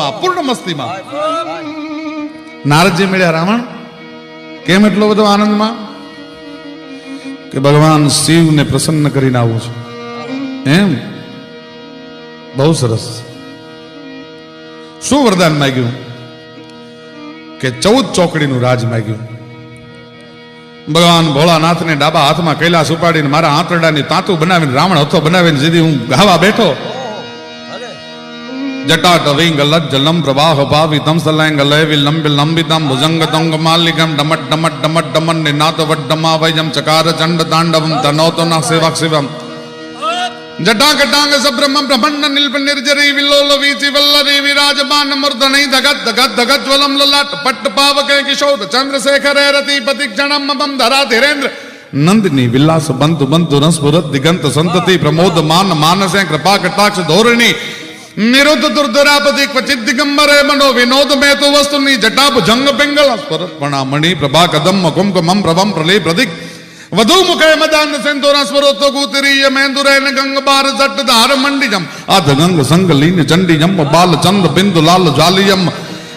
મોજમાં પૂર્ણ મસ્તીમાં. નારદજી મળ્યા, રાવણ, કેમ એટલો બધો આનંદમાં? કે ભગવાન શિવને પ્રસન્ન કરીને આવું છું. એમ? બહુ સરસ. શું વરદાન માગ્યું? કે ચૌદ ચોકડીનું રાજ માગ્યું. ભગવાન ભોળાનાથને ડાબા હાથમાં કૈલાસ ઉપાડીને મારા આંતરડાની તાતું બનાવીને, રાવણ હતો બનાવીને જેથી હું ગાવા બેઠો. ஜட்டாட்டவைங்கல்ல ஜலம் பிரபாக பாவிதம் சல்லங்கல்ல வில்லம் வில்லம்பிதம் புஜங்கதம் கமாலிகம் டமட் டமட் டமட் டமன் நிநாத்தவட்டமாவயம் சகார சண்ட தாண்டவம் தனோதன சிவக் சிவம். ஜட்டா கட்டாங்க சப்ரமம் பிரபண்ண நில்ப நிர்ஜரி வில்லோல வீசி வல்லரி விராஜமான முர்தனை தகத் தகத் தகத்வலம் லல்லாட் பட்டு பாவகை கிஷோர் சந்திரசேகரே ரதி பதி க்ஷணம் மமம் தரா திரேந்திர नंदिनी विलास बंधु बंधु नस्फुरत दिगंत संतति प्रमोद मान मानस कृपा कटाक्ष धोरणी નિરુદ્ધ દુર્ધરાપતિ ક્વચિત દિગંબરે મનો વિનોદ મેતુ વસ્તુની જટાપ જંગ પિંગળ સ્વરત મણી પ્રભા કદમ કુમકમમ પ્રભમ પ્રલી પ્રદિક વધુ મુખે મદાન સેન્દોરા સ્વરોતો ગુતરીય મેંદુરેન ગંગ બાર જટ ધાર મંડીજમ આધ ગંગ સંગ લીન ચંડીજમ બાલ ચંદ બિંદુ લાલ જાલિયમ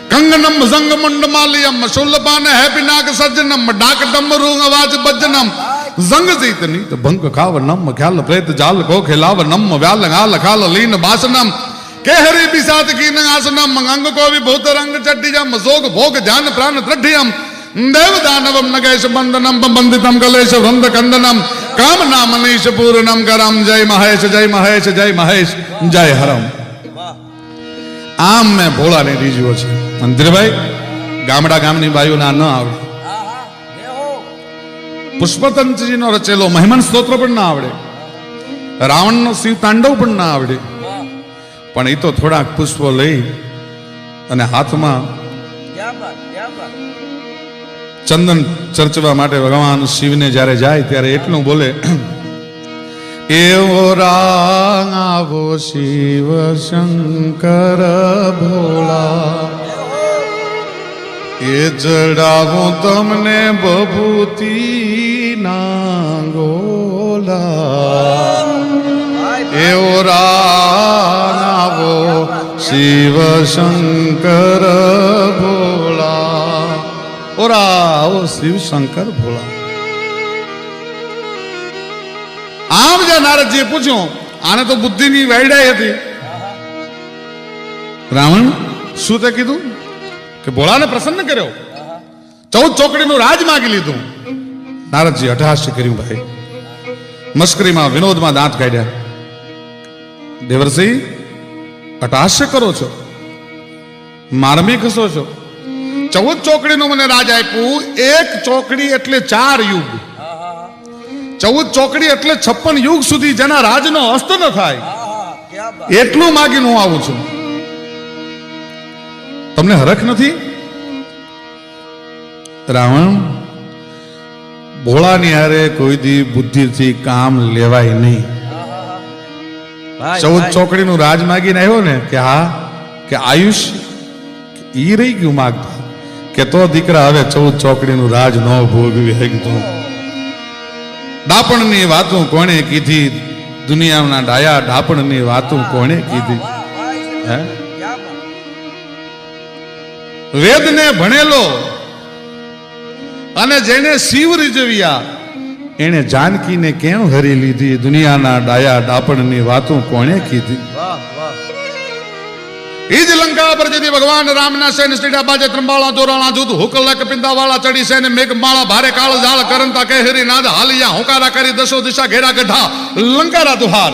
કંગનમ સંગ મુંડ માલિયમ શુલ્પાન હેપિનાક સજ્જનમ ડાક ડમરુ અવાજ બજનમ જંગ જીત નીત ભંગ ખાવ નમ ખ્યાલ પ્રેત જાલ કો ખેલાવ નમ વ્યાલ ગાલ ખાલ લીન બાસનમ કેહરી બિસાત કીન આસનમ અંગ કો વિભૂત રંગ ચટ્ટીજમ જોગ ભોગ ધ્યાન પ્રાણ ત્રઢિયમ દેવ દાનવમ નગેશ બંધનમ બંધિતમ કલેશ વૃંદ કંદનમ કામ નામ મનીષ પૂર્ણમ કરમ જય મહેશ જય મહેશ જય મહેશ જય હરમ આમ મેં ભોળાને રીજ્યો છે મંદિરભાઈ ગામડા ગામની બાયુના ન આવડે। પુષ્પતંત્રજીનો રચેલો મહેમન સ્તોત્ર પણ ના આવડે। રાવણનો શિવ તાંડવ પણ ના આવડે। પણ એ તો થોડાક પુષ્પો લઈ અને હાથમાં ચંદન ચર્ચવા માટે ભગવાન શિવને જ્યારે જાય ત્યારે એટલું બોલે, એવો રાવો શિવ શંકર ભોળા. એ જડાવું તમને બભૂતી ના ગોલા. એવો રાવો શિવ શંકર ભોળા. ઓરા રાવો શિવ શંકર ભોળા. આમ જે નારદજીએ પૂછ્યું, આને તો બુદ્ધિની વાયડાઈ હતી. રાવણ શું તે કીધું? કે ભોળાને પ્રસન્ન કર્યો. ચૌદ ચોકડીનું રાજ માગી લીધું. નારદજી અઠહાસ્ય કર્યું ભાઈ. મસ્કરીમાં વિનોદમાં દાંત કાઢ્યા. દેવરસિંહ અટહાસ્ય કરો છો? મારમી ખસો છો? ચૌદ ચોકડીનો મને રાજ આપ્યું, એક ચોકડી એટલે ચાર યુગ. ચૌદ ચોકડી એટલે છપ્પન યુગ સુધી જેના રાજનો અસ્ત ન થાય. એટલું માગીને હું આવું છું. તમને હરખ નથી? રાવણ, ભોળાની હારે કોઈ દી બુદ્ધિથી કામ લેવાય નહીં. ચૌદ ચોકડીનું રાજ માગીને આવ્યો ને કે હા કે આયુષ ઈ રહી ગયું માગતા. કે તો દીકરા હવે ચૌદ ચોકડીનું રાજ ન ભોગવી શકતું. ડાપણની વાતું કોણે કીધી? દુનિયાના ડાયા ડાપણની વાતું કોણે કીધી? હે? વેદને ભણેલો અને જેને શિવ રીઝવ્યા એને જાનકીને કેમ હરી લીધી? દુનિયાના ડાયા ડાપણની વાતો કોણે કીધી? ઈજ લંકા પર જેથી ભગવાન રામના સેન સ્ટીડા બાજે ત્રંબાળા દોરાણા જૂથ હુકલક પિંદા વાળા ચડી સેન મેઘ માળા ભારે કાળ જાળ કરંતા કહેરી નાદ હાલિયા હુંકારા કરી દશો દિશા ઘેરા ગઢા લંકારા તુહાર.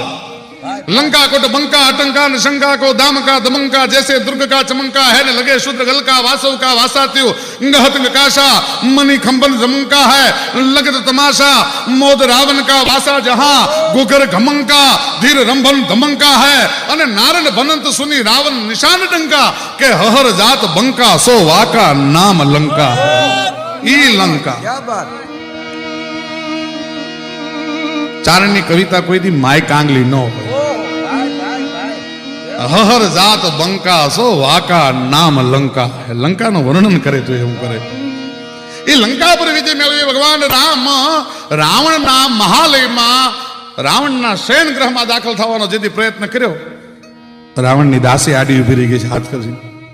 લંકા કોટ બંકા આતંકા ને શંકા કો દામકા દમંકા જૈસે દુર્ગ કા ચમંકા હે ને લગે શુદ્ર ગલ કા વાસવ કા વાસાત્યુ અંગહત વિકાસા મની ખંબન જમંકા હે લગત તમાશા મોદ રાવણ કા વાસા જહા ગુગર ઘમંકા ધીર રંભન ધમંકા હે અને નારણ ભનંત સુની રાવણ નિશાન ડંકા કે હહર જાત બંકા સો વાકા નામ લંકા ઈ લંકા ક્યા બાત ચારણની કવિતા કોઈથી માય કાંગલી ન હોય હહર જાત બંકા સો વાકા નામ લંકા. લંકાનું વર્ણન કરે તો એવું કરે? એ લંકા પર વિજય મેળવી. ભગવાન રામ રાવણના મહાલયમાં રાવણના શયન ગ્રહમાં દાખલ થવાનો જેથી પ્રયત્ન કર્યો. રાવણની દાસી આડી ઊભી રહી ગઈ છે, હાથ કરી